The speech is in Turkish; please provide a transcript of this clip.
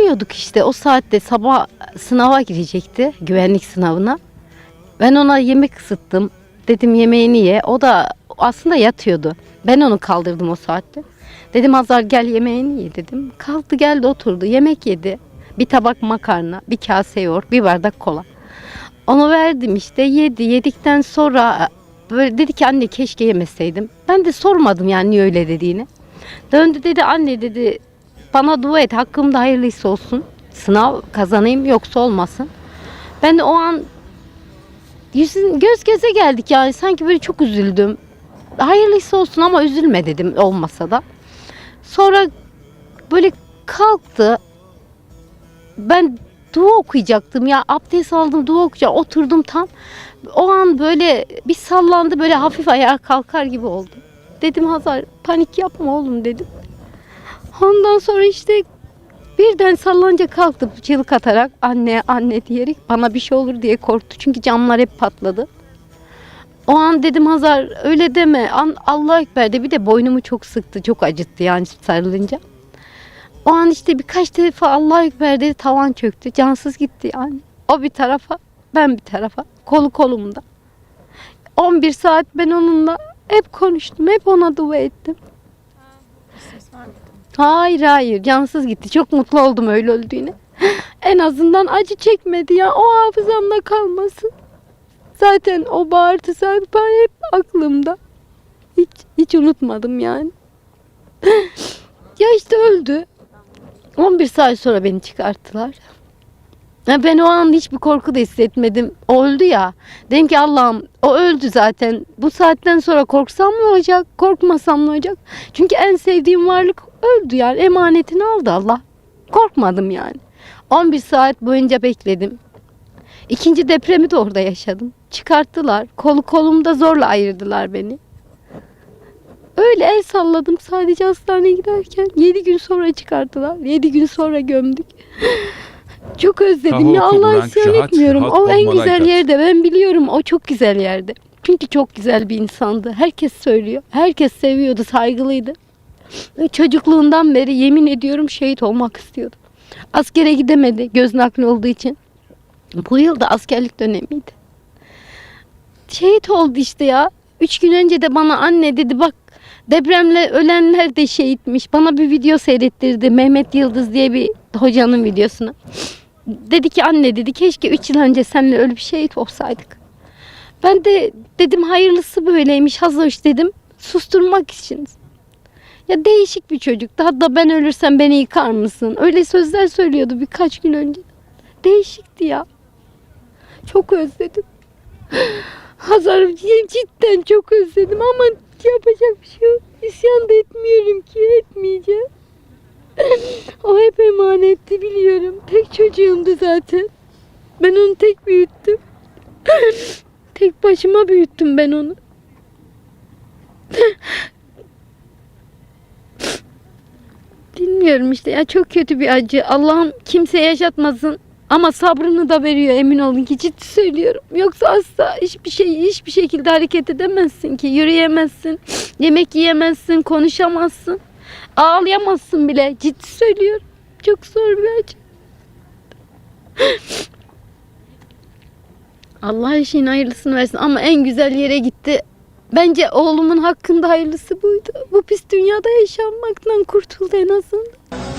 oturuyorduk işte o saatte sabah sınava girecekti güvenlik sınavına. Ben ona yemek ısıttım. Dedim yemeğini ye. O da aslında yatıyordu. Ben onu kaldırdım o saatte. Dedim Azar gel yemeğini ye dedim. Kalktı geldi oturdu yemek yedi. Bir tabak makarna, bir kase yoğurt, bir bardak kola. Onu verdim işte yedi. Yedikten sonra böyle dedi ki anne keşke yemeseydim. Ben de sormadım yani niye öyle dediğini. Döndü dedi anne dedi bana dua et hakkımda hayırlısı olsun. Sınav kazanayım yoksa olmasın. Ben de o an yüzün göz göze geldik yani sanki böyle çok üzüldüm. Hayırlısı olsun ama üzülme dedim olmasa da. Sonra böyle kalktı. Ben dua okuyacaktım ya abdest aldım dua okuyacağım oturdum tam. O an böyle bir sallandı böyle hafif ayağa kalkar gibi oldu. Dedim Hazar panik yapma oğlum dedim. Ondan sonra işte birden sallanınca kalktı çığlık atarak anne anne diyerek bana bir şey olur diye korktu. Çünkü camlar hep patladı. O an dedim Hazar öyle deme. An, Allah Ekber de bir de boynumu çok sıktı. Çok acıttı yani sarılınca. O an işte birkaç defa Allah Ekber dedi tavan çöktü. Cansız gitti yani. O bir tarafa ben bir tarafa. Kolu kolumda. 11 saat ben onunla hep konuştum. Hep ona dua ettim. Hayır hayır cansız gitti. Çok mutlu oldum öyle öldüğüne. En azından acı çekmedi ya. O hafızamda kalmasın. Zaten o bağırtı sarpa hep aklımda. Hiç, hiç unutmadım yani. ya işte öldü. 11 saat sonra beni çıkarttılar. Ben o an hiçbir korku da hissetmedim. O öldü ya. Dedim ki Allah'ım o öldü zaten. Bu saatten sonra korksam ne olacak? Korkmasam ne olacak? Çünkü en sevdiğim varlık öldü yani. Emanetini aldı Allah. Korkmadım yani. 11 saat boyunca bekledim. İkinci depremi de orada yaşadım. Çıkarttılar. Kolu kolumda zorla ayırdılar beni. Öyle el salladım sadece hastaneye giderken. 7 gün sonra çıkarttılar. 7 gün sonra gömdük. Çok özledim ya Allah'a kuburan isyan şahat, etmiyorum. hat O en güzel yerde ben biliyorum o çok güzel yerde. Çünkü çok güzel bir insandı. Herkes söylüyor. Herkes seviyordu, saygılıydı. Çocukluğundan beri yemin ediyorum şehit olmak istiyordu. Askere gidemedi göz nakli olduğu için. Bu yıl da askerlik dönemiydi. Şehit oldu işte ya. Üç gün önce de bana anne dedi bak depremle ölenler de şehitmiş. Bana bir video seyrettirdi Mehmet Yıldız diye bir hocanın videosunu. Dedi ki anne dedi keşke üç yıl önce seninle öyle bir şehit olsaydık. Ben de dedim hayırlısı böyleymiş Hazoş dedim susturmak için. Ya değişik bir çocuk. Daha da ben ölürsem beni yıkar mısın? Öyle sözler söylüyordu birkaç gün önce. Değişikti ya. Çok özledim. Hazarım cidden çok özledim ama yapacak bir şey yok. İsyan da etmiyorum ki etmeyeceğim. o hep emanetti biliyorum. Tek çocuğumdu zaten. Ben onu tek büyüttüm. tek başıma büyüttüm ben onu. Bilmiyorum işte ya çok kötü bir acı. Allah'ım kimseye yaşatmasın. Ama sabrını da veriyor emin olun ki ciddi söylüyorum. Yoksa asla hiçbir şey hiçbir şekilde hareket edemezsin ki. Yürüyemezsin, yemek yiyemezsin, konuşamazsın. Ağlayamazsın bile. Ciddi söylüyorum. Çok zor bir acı. Allah her şeyin hayırlısını versin ama en güzel yere gitti. Bence oğlumun hakkında hayırlısı buydu. Bu pis dünyada yaşanmaktan kurtuldu en azından.